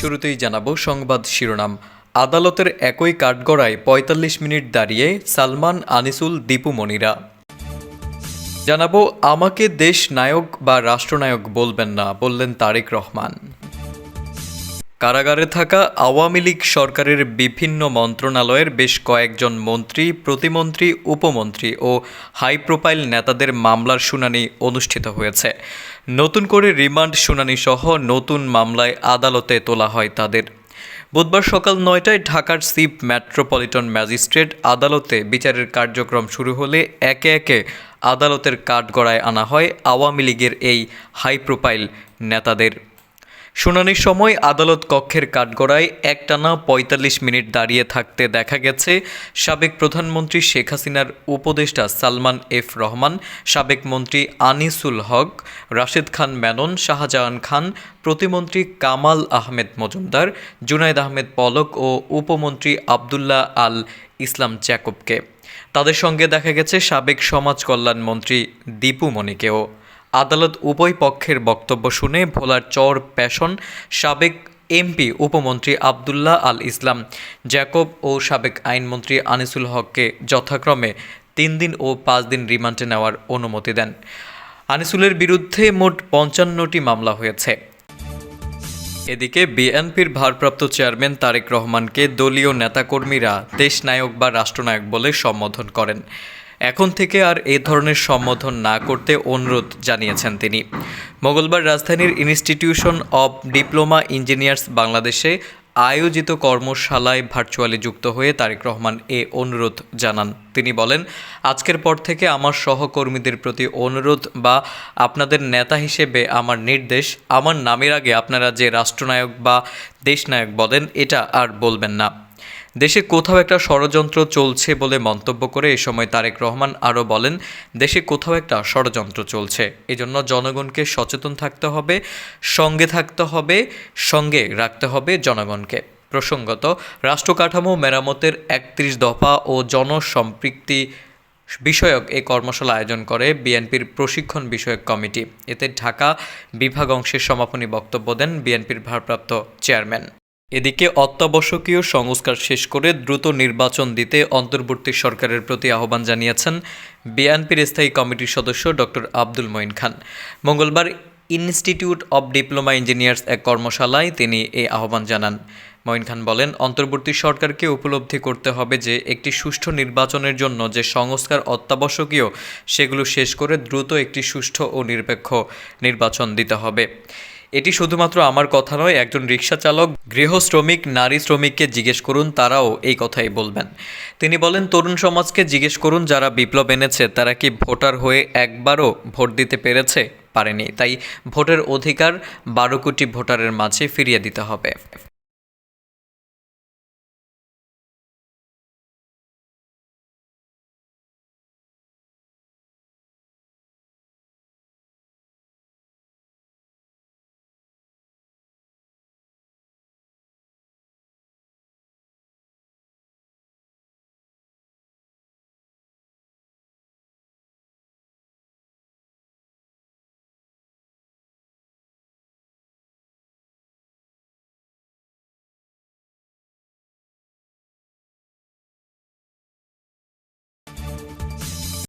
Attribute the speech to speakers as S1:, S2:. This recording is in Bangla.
S1: শুরুতেই জানাব সংবাদ শিরোনাম। আদালতের একই কাঠগড়ায় পঁয়তাল্লিশ মিনিট দাঁড়িয়ে সালমান, আনিসুল, দীপু মনিরা। জানাব, আমাকে দেশ নায়ক বা রাষ্ট্রনায়ক বলবেন না, বললেন তারেক রহমান। কারাগারে থাকা আওয়ামী লীগ সরকারের বিভিন্ন মন্ত্রণালয়ের বেশ কয়েকজন মন্ত্রী, প্রতিমন্ত্রী, উপমন্ত্রী ও হাই প্রোফাইল নেতাদের মামলার শুনানি অনুষ্ঠিত হয়েছে। নতুন করে রিমান্ড শুনানি সহ নতুন মামলায় আদালতে তোলা হয় তাদের। বুধবার সকাল নয়টায় ঢাকার সিপ মেট্রোপলিটন ম্যাজিস্ট্রেট আদালতে বিচারের কার্যক্রম শুরু হলে একে একে আদালতের কাঠগড়ায় আনা হয় আওয়ামী লীগের এই হাই প্রোফাইল নেতাদের। শুনানির সময় আদালত কক্ষের কাঠগড়ায় একটানা পঁয়তাল্লিশ মিনিট দাঁড়িয়ে থাকতে দেখা গেছে, সাবেক প্রধানমন্ত্রী শেখ হাসিনার উপদেষ্টা সালমান এফ রহমান, সাবেক মন্ত্রী আনিসুল হক, রাশেদ খান মেনন, শাহজাহান খান, প্রতিমন্ত্রী কামাল আহমেদ মজুমদার জুনায়দ আহমেদ পলক ও উপমন্ত্রী আবদুল্লাহ আল ইসলাম জ্যাকবকে তাদের সঙ্গে দেখা গেছে সাবেক সমাজ কল্যাণ মন্ত্রী দীপু মণিকেও আদালত উভয় পক্ষের বক্তব্য শুনে ভোলার চর প্যাশন সাবেক এমপি উপমন্ত্রী আবদুল্লাহ আল ইসলাম, জ্যাকব ও সাবেক আইনমন্ত্রী আনিসুল হককে যথাক্রমে তিন দিন ও পাঁচ দিন রিমান্ডে নেওয়ার অনুমতি দেন। আনিসুলের বিরুদ্ধে মোট পঞ্চান্নটি মামলা হয়েছে। এদিকে বিএনপির ভারপ্রাপ্ত চেয়ারম্যান তারেক রহমানকে দলীয় নেতাকর্মীরা দেশনায়ক বা রাষ্ট্রনায়ক বলে সম্বোধন করেন। এখন থেকে আর এ ধরনের সম্বোধন না করতে অনুরোধ জানিয়েছেন তিনি। মঙ্গলবার রাজধানীর ইনস্টিটিউশন অব ডিপ্লোমা ইঞ্জিনিয়ার্স বাংলাদেশে আয়োজিত কর্মশালায় ভার্চুয়ালি যুক্ত হয়ে তারেক রহমান এ অনুরোধ জানান। তিনি বলেন, আজকের পর থেকে আমার সহকর্মীদের প্রতি অনুরোধ বা আপনাদের নেতা হিসেবে আমার নির্দেশ, আমার নামের আগে আপনারা যে রাষ্ট্রনায়ক বা দেশনায়ক বলেন, এটা আর বলবেন না। দেশে কোথাও একটা ষড়যন্ত্র চলছে বলে মন্তব্য করে এ সময় তারেক রহমান আরও বলেন, দেশে কোথাও একটা ষড়যন্ত্র চলছে। এজন্য জনগণকে সচেতন থাকতে হবে, সঙ্গে থাকতে হবে, সঙ্গে রাখতে হবে জনগণকে। প্রসঙ্গত, রাষ্ট্রকাঠামো মেরামতের একত্রিশ দফা ও জনসম্পৃক্তি বিষয়ক এই কর্মশালা আয়োজন করে বিএনপির প্রশিক্ষণ বিষয়ক কমিটি। এতে ঢাকা বিভাগ অংশের সমাপনী বক্তব্য দেন বিএনপির ভারপ্রাপ্ত চেয়ারম্যান। এদিকে অত্যাবশ্যকীয় সংস্কার শেষ করে দ্রুত নির্বাচন দিতে অন্তর্বর্তী সরকারের প্রতি আহ্বান জানিয়েছেন বিএনপির স্থায়ী কমিটির সদস্য ডক্টর আব্দুল মঈন খান। মঙ্গলবার ইনস্টিটিউট অব ডিপ্লোমা ইঞ্জিনিয়ার্স এক কর্মশালায় তিনি এই আহ্বান জানান। মঈন খান বলেন, অন্তর্বর্তী সরকারকে উপলব্ধি করতে হবে যে, একটি সুষ্ঠু নির্বাচনের জন্য যে সংস্কার অত্যাবশ্যকীয়, সেগুলো শেষ করে দ্রুত একটি সুষ্ঠু ও নিরপেক্ষ নির্বাচন দিতে হবে। এটি শুধুমাত্র আমার কথা নয়, একজন রিক্সা চালক গৃহ শ্রমিক, নারী শ্রমিককে জিজ্ঞেস করুন, তারাও এই কথাই বলবেন। তিনি বলেন, তরুণ সমাজকে জিজ্ঞেস করুন, যারা বিপ্লব এনেছে, তারা কি ভোটার হয়ে একবারও ভোট দিতে পেরেছে? পারেনি। তাই ভোটের অধিকার বারো কোটি ভোটারের মাঝে ফিরিয়ে দিতে হবে।